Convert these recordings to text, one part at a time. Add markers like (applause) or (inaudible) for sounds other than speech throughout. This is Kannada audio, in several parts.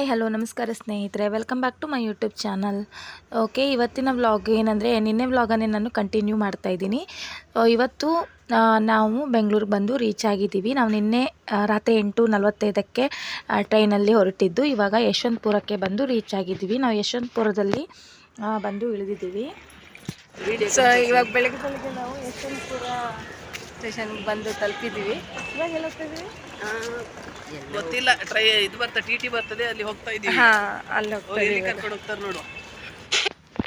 ಹಾಯ್, ಹಲೋ, ನಮಸ್ಕಾರ ಸ್ನೇಹಿತರೆ. Welcome back to my YouTube channel okay ಇವತ್ತಿನ ವ್ಲಾಗ್ ಏನಂದರೆ, ನಿನ್ನೆ ವ್ಲಾಗನ್ನೇ ನಾನು ಕಂಟಿನ್ಯೂ ಮಾಡ್ತಾ ಇದ್ದೀನಿ. ಇವತ್ತು ನಾವು ಬೆಂಗಳೂರಿಗೆ ಬಂದು ರೀಚ್ ಆಗಿದ್ದೀವಿ. ನಾವು ನಿನ್ನೆ ರಾತ್ರಿ ಎಂಟು ನಲವತ್ತೈದಕ್ಕೆ ಟ್ರೈನಲ್ಲಿ ಹೊರಟಿದ್ದು. ಇವಾಗ ಯಶವಂತಪುರಕ್ಕೆ ಬಂದು ರೀಚ್ ಆಗಿದ್ದೀವಿ. ನಾವು ಯಶವಂತಪುರದಲ್ಲಿ ಬಂದು ಇಳಿದಿದ್ದೀವಿ. ಸೊ ಇವಾಗ ಬೆಳಗ್ಗೆ ಬೆಳಗ್ಗೆ ನಾವು ಯಶವಂತಪುರ ಸ್ಟೇಷನ್ಗೆ ಬಂದು ತಲುಪಿದ್ದೀವಿ. ಇವಾಗ ಎಲ್ಲ ಗೊತ್ತಿಲ್ಲ. ಟ್ರೈ ಇದು ಬರ್ತದೆ ಟಿ ಟಿ ಬರ್ತದೆ ಅಲ್ಲಿ ಹೋಗ್ತಾ ಇದೀವಿ ಹಾಂ ಅಲ್ಲಿ ಹೋಗ್ತಾ ಇದ್ದೀವಿ. ಕರ್ಕೊಂಡು ಹೋಗ್ತಾರೆ ನೋಡು.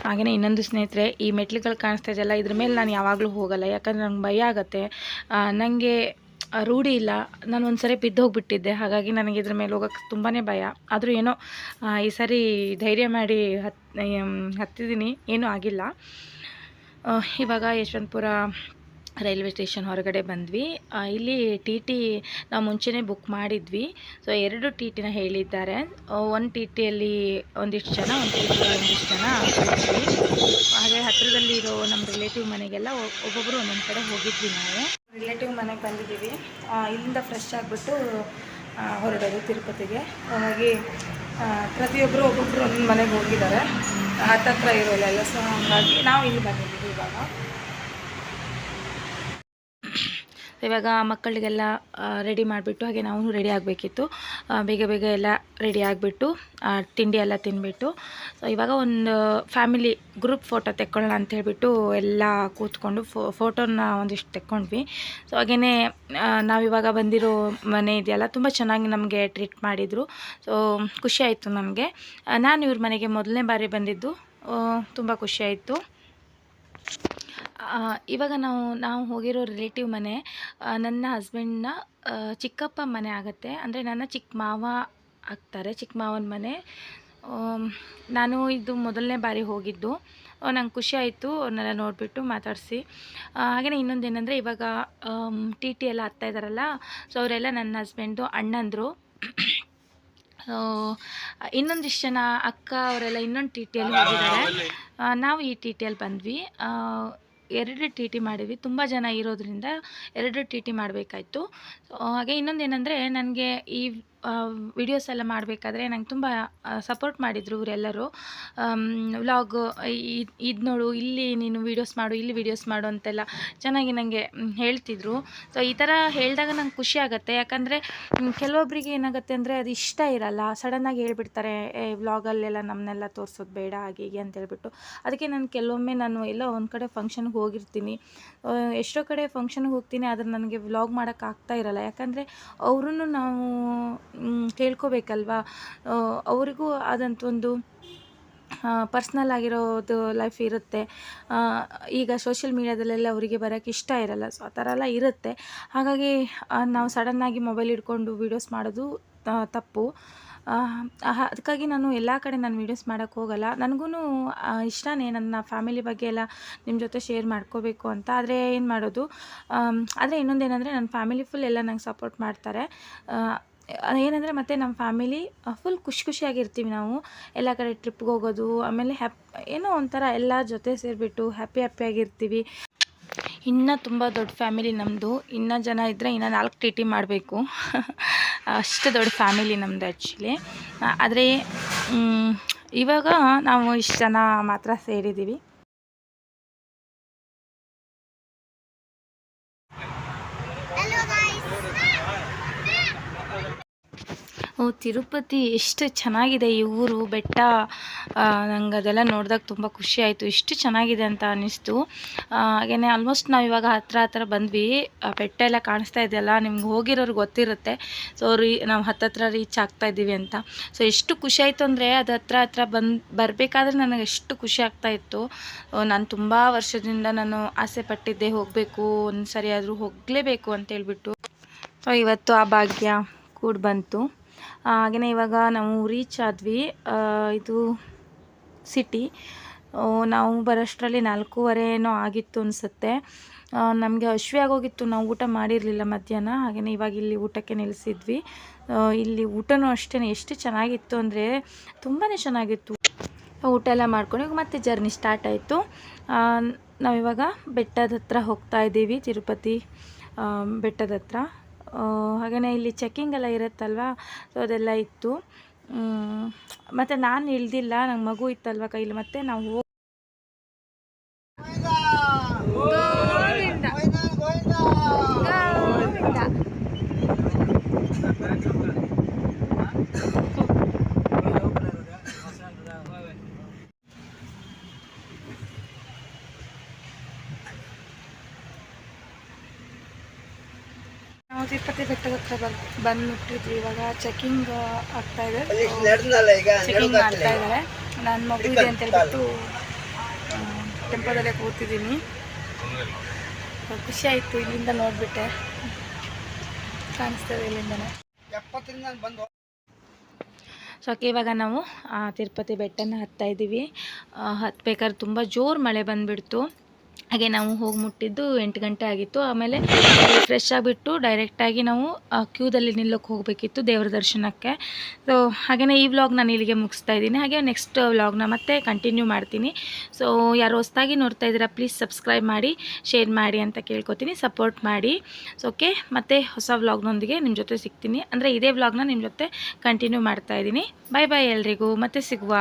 ಹಾಗೆಯೇ ಇನ್ನೊಂದು ಸ್ನೇಹಿತರೆ ಈ ಮೆಟ್ಲುಗಳು ಕಾಣಿಸ್ತಾ ಇದೆಯಲ್ಲ ಇದ್ರ ಮೇಲೆ ನಾನು ಯಾವಾಗಲೂ ಹೋಗಲ್ಲ ಯಾಕಂದ್ರೆ ನಂಗೆ ಭಯ ಆಗುತ್ತೆ. ನನಗೆ ರೂಢಿ ಇಲ್ಲ. ನಾನು ಒಂದು ಸರಿ ಬಿದ್ದೋಗ್ಬಿಟ್ಟಿದ್ದೆ ಹಾಗಾಗಿ ನನಗೆ ಇದ್ರ ಮೇಲೆ ಹೋಗೋಕ್ಕೆ ತುಂಬಾ ಭಯ. ಆದರೂ ಏನೋ ಈ ಸರಿ ಧೈರ್ಯ ಮಾಡಿ ಹತ್ ಹತ್ತಿದ್ದೀನಿ ಏನೂ ಆಗಿಲ್ಲ. ಇವಾಗ ಯಶವಂತಪುರ ರೈಲ್ವೆ ಸ್ಟೇಷನ್ ಹೊರಗಡೆ ಬಂದ್ವಿ. ಇಲ್ಲಿ ಟಿ ಟಿ ನಾವು ಮುಂಚೆನೇ ಬುಕ್ ಮಾಡಿದ್ವಿ. ಸೊ, ಎರಡು ಟಿ ಟಿನ ಹೇಳಿದ್ದಾರೆ. ಒಂದು ಟಿ ಟಿಯಲ್ಲಿ ಒಂದಿಷ್ಟು ಜನ, ಒಂದು ಟಿ ಟಿಯಲ್ಲಿ ಒಂದಿಷ್ಟು ಜನ. ಹಾಗೆ ಹತ್ತಿರದಲ್ಲಿ ಇರೋ ನಮ್ಮ ರಿಲೇಟಿವ್ ಮನೆಗೆಲ್ಲ ಒಬ್ಬೊಬ್ಬರು ಒಂದೊಂದು ಕಡೆ ಹೋಗಿದ್ವಿ ನಾವು. ರಿಲೇಟಿವ್ ಮನೆಗೆ ಬಂದಿದ್ದೀವಿ. ಇಲ್ಲಿಂದ ಫ್ರೆಶ್ ಆಗಿಬಿಟ್ಟು ಹೊರಡೋದು ತಿರುಪತಿಗೆ. ಹಾಗಾಗಿ ಪ್ರತಿಯೊಬ್ಬರು ಒಬ್ಬೊಬ್ಬರು ಒಂದೊಂದು ಮನೆಗೆ ಹೋಗಿದ್ದಾರೆ. ಹತ್ತತ್ರ ಇರೋಲ್ಲ ಸೊ, ಹಾಗಾಗಿ ನಾವು ಇಲ್ಲಿ ಬಂದಿದ್ದೀವಿ ಇವಾಗ. ಇವಾಗ ಮಕ್ಕಳಿಗೆಲ್ಲ ರೆಡಿ ಮಾಡಿಬಿಟ್ಟು ಹಾಗೆ ನಾವು ರೆಡಿ ಆಗಬೇಕಿತ್ತು. ಬೇಗ ಬೇಗ ಎಲ್ಲ ರೆಡಿ ಆಗಿಬಿಟ್ಟು ತಿಂಡಿ ಎಲ್ಲ ತಿನ್ಬಿಟ್ಟು. ಸೊ ಇವಾಗ ಒಂದು ಫ್ಯಾಮಿಲಿ ಗ್ರೂಪ್ ಫೋಟೋ ತೆಕ್ಕೊಳ್ಳೋಣ ಅಂತ ಹೇಳಿಬಿಟ್ಟು ಎಲ್ಲ ಕೂತ್ಕೊಂಡು ಫೋ ಫೋಟೋನ ಒಂದಿಷ್ಟು ತೆಕ್ಕೊಂಡ್ವಿ. ಸೊ ಹಾಗೆಯೇ ನಾವಿವಾಗ ಬಂದಿರೋ ಮನೆ ಇದೆಯಲ್ಲ, ತುಂಬ ಚೆನ್ನಾಗಿ ನಮಗೆ ಟ್ರೀಟ್ ಮಾಡಿದರು. ಸೊ ಆಯಿತು ನಮಗೆ. ನಾನು ಇವ್ರ ಮನೆಗೆ ಮೊದಲನೇ ಬಾರಿ ಬಂದಿದ್ದು. ತುಂಬ ಖುಷಿಯಾಯಿತು ಇವಾಗ ನಾವು ನಾವು ಹೋಗಿರೋ ರಿಲೇಟಿವ್ ಮನೆ ನನ್ನ ಹಸ್ಬೆಂಡ್ನ ಚಿಕ್ಕಪ್ಪ ಮನೆ ಆಗುತ್ತೆ. ಅಂದರೆ ನನ್ನ ಚಿಕ್ಕ ಮಾವ ಆಗ್ತಾರೆ ಚಿಕ್ಕ ಮಾವನ ಮನೆ. ನಾನು ಇದು ಮೊದಲನೇ ಬಾರಿ ಹೋಗಿದ್ದು. ನಂಗೆ ಖುಷಿ ಆಯಿತು. ಅವ್ರನ್ನೆಲ್ಲ ನೋಡಿಬಿಟ್ಟು ಮಾತಾಡಿಸಿ. ಹಾಗೆಯೇ ಇನ್ನೊಂದು ಏನಂದರೆ ಇವಾಗ ಟಿ ಟಿ ಎಲ್ಲ ಹತ್ತಾ ಇದ್ದಾರಲ್ಲ ಸೊ ಅವರೆಲ್ಲ ನನ್ನ ಹಸ್ಬೆಂಡು ಅಣ್ಣಂದರು. ಇನ್ನೊಂದಿಷ್ಟು ಜನ ಅಕ್ಕ, ಅವರೆಲ್ಲ ಇನ್ನೊಂದು ಟಿ ಟಿಯಲ್ಲಿ ಹೋಗಿದ್ದಾರೆ. ನಾವು ಈ ಟಿ ಟಿಯಲ್ಲಿ ಬಂದ್ವಿ. ಎರಡು ಟಿ ಟಿ ಮಾಡಿದ್ವಿ. ತುಂಬ ಜನ ಇರೋದ್ರಿಂದ ಎರಡು ಟಿ ಟಿ ಮಾಡಬೇಕಾಯ್ತು. ಹಾಗೆ ಇನ್ನೊಂದು ಏನಂದರೆ ನನಗೆ ಈ ವಿಡಿಯೋಸ್ ಎಲ್ಲ ಮಾಡಬೇಕಾದ್ರೆ ನಂಗೆ ತುಂಬ ಸಪೋರ್ಟ್ ಮಾಡಿದರು ಇವರೆಲ್ಲರೂ. ವ್ಲಾಗ್ ಇದು ನೋಡು, ಇಲ್ಲಿ ನೀನು ವೀಡಿಯೋಸ್ ಮಾಡು, ಇಲ್ಲಿ ವೀಡಿಯೋಸ್ ಮಾಡು ಅಂತೆಲ್ಲ ಚೆನ್ನಾಗಿ ನನಗೆ ಹೇಳ್ತಿದ್ರು. ಸೊ ಈ ಥರ ಹೇಳಿದಾಗ ನಂಗೆ ಖುಷಿ ಆಗುತ್ತೆ. ಯಾಕಂದರೆ ಕೆಲವೊಬ್ಬರಿಗೆ ಏನಾಗುತ್ತೆ ಅಂದರೆ ಅದು ಇಷ್ಟ ಇರಲ್ಲ. ಸಡನ್ನಾಗಿ ಹೇಳ್ಬಿಡ್ತಾರೆ ವ್ಲಾಗಲ್ಲೆಲ್ಲ ನಮ್ಮನ್ನೆಲ್ಲ ತೋರಿಸೋದು ಬೇಡ, ಹಾಗೆ, ಹೀಗೆ ಅಂತ ಹೇಳ್ಬಿಟ್ಟು. ಅದಕ್ಕೆ ನಾನು ಕೆಲವೊಮ್ಮೆ ನಾನು ಎಲ್ಲ ಒಂದು ಕಡೆ ಫಂಕ್ಷನ್ಗೆ ಹೋಗಿರ್ತೀನಿ. ಎಷ್ಟೋ ಕಡೆ ಫಂಕ್ಷನ್ಗೆ ಹೋಗ್ತೀನಿ, ಆದರೆ ನನಗೆ ವ್ಲಾಗ್ ಮಾಡೋಕ್ಕಾಗ್ತಾ ಇರಲ್ಲ. ಯಾಕಂದರೆ ಅವ್ರೂ ನಾವು ಕೇಳ್ಕೊಬೇಕಲ್ವಾ? ಅವರಿಗೂ ಆದಂಥ ಒಂದು ಪರ್ಸ್ನಲ್ ಆಗಿರೋದು ಲೈಫ್ ಇರುತ್ತೆ. ಈಗ ಸೋಷಿಯಲ್ ಮೀಡ್ಯಾದಲ್ಲೆಲ್ಲ ಅವರಿಗೆ ಬರೋಕ್ಕೆ ಇಷ್ಟ ಇರಲ್ಲ. ಸೊ ಆ ಥರ ಎಲ್ಲ ಇರುತ್ತೆ. ಹಾಗಾಗಿ ನಾವು ಸಡನ್ನಾಗಿ ಮೊಬೈಲ್ ಹಿಡ್ಕೊಂಡು ವೀಡಿಯೋಸ್ ಮಾಡೋದು ತಪ್ಪು. ಅದಕ್ಕಾಗಿ ನಾನು ಎಲ್ಲ ಕಡೆ ನಾನು ವೀಡಿಯೋಸ್ ಮಾಡೋಕ್ಕೆ ಹೋಗಲ್ಲ. ನನಗೂ ಇಷ್ಟನೇ ನನ್ನ ಫ್ಯಾಮಿಲಿ ಬಗ್ಗೆ ಎಲ್ಲ ನಿಮ್ಮ ಜೊತೆ ಶೇರ್ ಮಾಡ್ಕೋಬೇಕು ಅಂತ. ಆದರೆ ಏನು ಮಾಡೋದು? ಆದರೆ ಇನ್ನೊಂದೇನೆಂದರೆ ನನ್ನ ಫ್ಯಾಮಿಲಿ ಫುಲ್ ಎಲ್ಲ ನಂಗೆ ಸಪೋರ್ಟ್ ಮಾಡ್ತಾರೆ. ಏನಂದರೆ ಮತ್ತು ನಮ್ಮ ಫ್ಯಾಮಿಲಿ ಫುಲ್ ಖುಷಿ ಖುಷಿಯಾಗಿರ್ತೀವಿ ನಾವು. ಎಲ್ಲ ಕಡೆ ಟ್ರಿಪ್ಗೆ ಹೋಗೋದು, ಆಮೇಲೆ ಹ್ಯಾಪ್ ಏನೋ ಒಂಥರ ಎಲ್ಲ ಜೊತೆ ಸೇರಿಬಿಟ್ಟು ಹ್ಯಾಪಿ ಹ್ಯಾಪಿಯಾಗಿರ್ತೀವಿ ಇನ್ನೂ ತುಂಬ ದೊಡ್ಡ ಫ್ಯಾಮಿಲಿ ನಮ್ಮದು ಇನ್ನೂ ಜನ ಇದ್ದರೆ ಇನ್ನೂ ನಾಲ್ಕು ಟಿ ಟಿ ಮಾಡಬೇಕು. (laughs) ಅಷ್ಟು ದೊಡ್ಡ ಫ್ಯಾಮಿಲಿ ನಮ್ಮದು ಆ್ಯಕ್ಚುಲಿ ಆದರೆ ಇವಾಗ ನಾವು ಇಷ್ಟು ಜನ ಮಾತ್ರ ಸೇರಿದ್ದೀವಿ ತಿರುಪತಿ ಎಷ್ಟು ಚೆನ್ನಾಗಿದೆ ಈ ಊರು, ಬೆಟ್ಟ. ನಂಗೆ ಅದೆಲ್ಲ ನೋಡಿದಾಗ ತುಂಬ ಖುಷಿ ಆಯಿತು. ಇಷ್ಟು ಚೆನ್ನಾಗಿದೆ ಅಂತ ಅನ್ನಿಸ್ತು. ಹಾಗೆಯೇ ಆಲ್ಮೋಸ್ಟ್ ನಾವು ಇವಾಗ ಹತ್ತಿರ ಹತ್ರ ಬಂದ್ವಿ. ಬೆಟ್ಟ ಎಲ್ಲ ಕಾಣಿಸ್ತಾ ಇದೆಯಲ್ಲ, ನಿಮ್ಗೆ ಹೋಗಿರೋರು ಗೊತ್ತಿರುತ್ತೆ. ಸೊ ರೀ, ನಾವು ಹತ್ತತ್ರ ರೀಚ್ ಆಗ್ತಾ ಇದ್ದೀವಿ ಅಂತ. ಸೊ ಎಷ್ಟು ಖುಷಿ ಆಯಿತು ಅಂದರೆ ಅದು ಹತ್ರ ಹತ್ರ ಬಂದು, ಬರಬೇಕಾದ್ರೆ ನನಗೆ ಎಷ್ಟು ಖುಷಿ ಆಗ್ತಾ ಇತ್ತು. ನಾನು ತುಂಬ ವರ್ಷದಿಂದ ನಾನು ಆಸೆ ಪಟ್ಟಿದ್ದೆ ಹೋಗಬೇಕು ಒಂದು ಸರಿ ಆದರೂ ಹೋಗಲೇಬೇಕು ಅಂತ ಹೇಳ್ಬಿಟ್ಟು. ಸೊ ಇವತ್ತು ಆ ಭಾಗ್ಯ ಕೂಡ ಬಂತು. ಹಾಗೆಯೇ ಇವಾಗ ನಾವು ರೀಚ್ ಆದ್ವಿ ಇದು ಸಿಟಿ ನಾವು ಬರೋಷ್ಟರಲ್ಲಿ ನಾಲ್ಕೂವರೆ ಏನೋ ಆಗಿತ್ತು ಅನಿಸುತ್ತೆ. ನಮಗೆ ಹಶ್ವಿ ಆಗೋಗಿತ್ತು, ನಾವು ಊಟ ಮಾಡಿರಲಿಲ್ಲ ಮಧ್ಯಾಹ್ನ ಹಾಗೆಯೇ ಇವಾಗ ಇಲ್ಲಿ ಊಟಕ್ಕೆ ನಿಲ್ಲಿಸಿದ್ವಿ ಇಲ್ಲಿ ಊಟನೂ ಅಷ್ಟೇ ಎಷ್ಟು ಚೆನ್ನಾಗಿತ್ತು ಅಂದರೆ ತುಂಬಾ ಚೆನ್ನಾಗಿತ್ತು. ಊಟ ಎಲ್ಲ ಮಾಡ್ಕೊಂಡು ಇವಾಗ ಮತ್ತೆ ಜರ್ನಿ ಸ್ಟಾರ್ಟ್ ಆಯಿತು. ನಾವಿವಾಗ ಬೆಟ್ಟದ ಹತ್ರ ಹೋಗ್ತಾ ಇದ್ದೀವಿ, ತಿರುಪತಿ ಬೆಟ್ಟದ ಹತ್ರ. ಹಾಗೆಯೇ ಇಲ್ಲಿ ಚೆಕ್ಕಿಂಗ್ ಎಲ್ಲ ಇರುತ್ತಲ್ವ? ಸೊ ಅದೆಲ್ಲ ಇತ್ತು. ಮತ್ತು ನಾನು ಇಳ್ದಿಲ್ಲ ನಂಗೆ ಮಗು ಇತ್ತಲ್ವ ಕೈಲಿ, ಮತ್ತೆ ನಾವು ತಿರುಪತಿ ಬೆಟ್ಟದ ಹತ್ರ ಬರ್ ಬಂದು ಮುಟ್ಟಿದ್ವಿ ಇವಾಗ ಚೆಕಿಂಗ್ ಆಗ್ತಾ ಇದೆ. ಚೆಕಿಂಗ್ ಮಾಡ್ತಾ ಇದ್ದಾರೆ. ನನ್ನ ಮಗು ಇದೆ ಅಂತ ಹೇಳ್ಬಿಟ್ಟು ಟೆಂಪೋದಲ್ಲೇ ಕೂತಿದ್ದೀನಿ. ಖುಷಿ ಆಯಿತು ಇಲ್ಲಿಂದ ನೋಡಿಬಿಟ್ಟೆ. ಕಾಣಿಸ್ತದೆ ಇಲ್ಲಿಂದನೇ. ಸೊ ಓಕೆ ಇವಾಗ ನಾವು ತಿರುಪತಿ ಬೆಟ್ಟನ ಹತ್ತಾ ಇದ್ದೀವಿ ಹತ್ತಬೇಕಾದ್ರೆ ಹತ್ಬೇಕಾದ್ರೆ ತುಂಬ ಜೋರು ಮಳೆ ಬಂದುಬಿಡ್ತು. ಹಾಗೆ ನಾವು ಹೋಗಿ ಮುಟ್ಟಿದ್ದು ಎಂಟು ಗಂಟೆ ಆಗಿತ್ತು. ಆಮೇಲೆ ಫ್ರೆಶ್ ಆಗಿಬಿಟ್ಟು ಡೈರೆಕ್ಟಾಗಿ ನಾವು ಕ್ಯೂದಲ್ಲಿ ನಿಲ್ಲೋಕೆ ಹೋಗಬೇಕಿತ್ತು ದೇವರ ದರ್ಶನಕ್ಕೆ. ಸೊ ಹಾಗೆಯೇ ಈ ವ್ಲಾಗ್ ನಾನು ಇಲ್ಲಿಗೆ ಮುಗಿಸ್ತಾ ಇದ್ದೀನಿ. ಹಾಗೆ ನೆಕ್ಸ್ಟ್ ವ್ಲಾಗ್ನ ಮತ್ತೆ ಕಂಟಿನ್ಯೂ ಮಾಡ್ತೀನಿ. ಸೊ ಯಾರು ಹೊಸ್ದಾಗಿ ನೋಡ್ತಾ ಇದ್ದೀರಾ ಪ್ಲೀಸ್ ಸಬ್ಸ್ಕ್ರೈಬ್ ಮಾಡಿ ಶೇರ್ ಮಾಡಿ ಅಂತ ಕೇಳ್ಕೊತೀನಿ. ಸಪೋರ್ಟ್ ಮಾಡಿ. ಸೊ ಓಕೆ ಮತ್ತೆ ಹೊಸ ವ್ಲಾಗ್ನೊಂದಿಗೆ ನಿಮ್ಮ ಜೊತೆ ಸಿಗ್ತೀನಿ. ಅಂದರೆ ಇದೇ ವ್ಲಾಗ್ನ ನಿಮ್ಮ ಜೊತೆ ಕಂಟಿನ್ಯೂ ಮಾಡ್ತಾ ಇದ್ದೀನಿ. ಬಾಯ್ ಬಾಯ್ ಎಲ್ರಿಗೂ. ಮತ್ತೆ ಸಿಗುವ.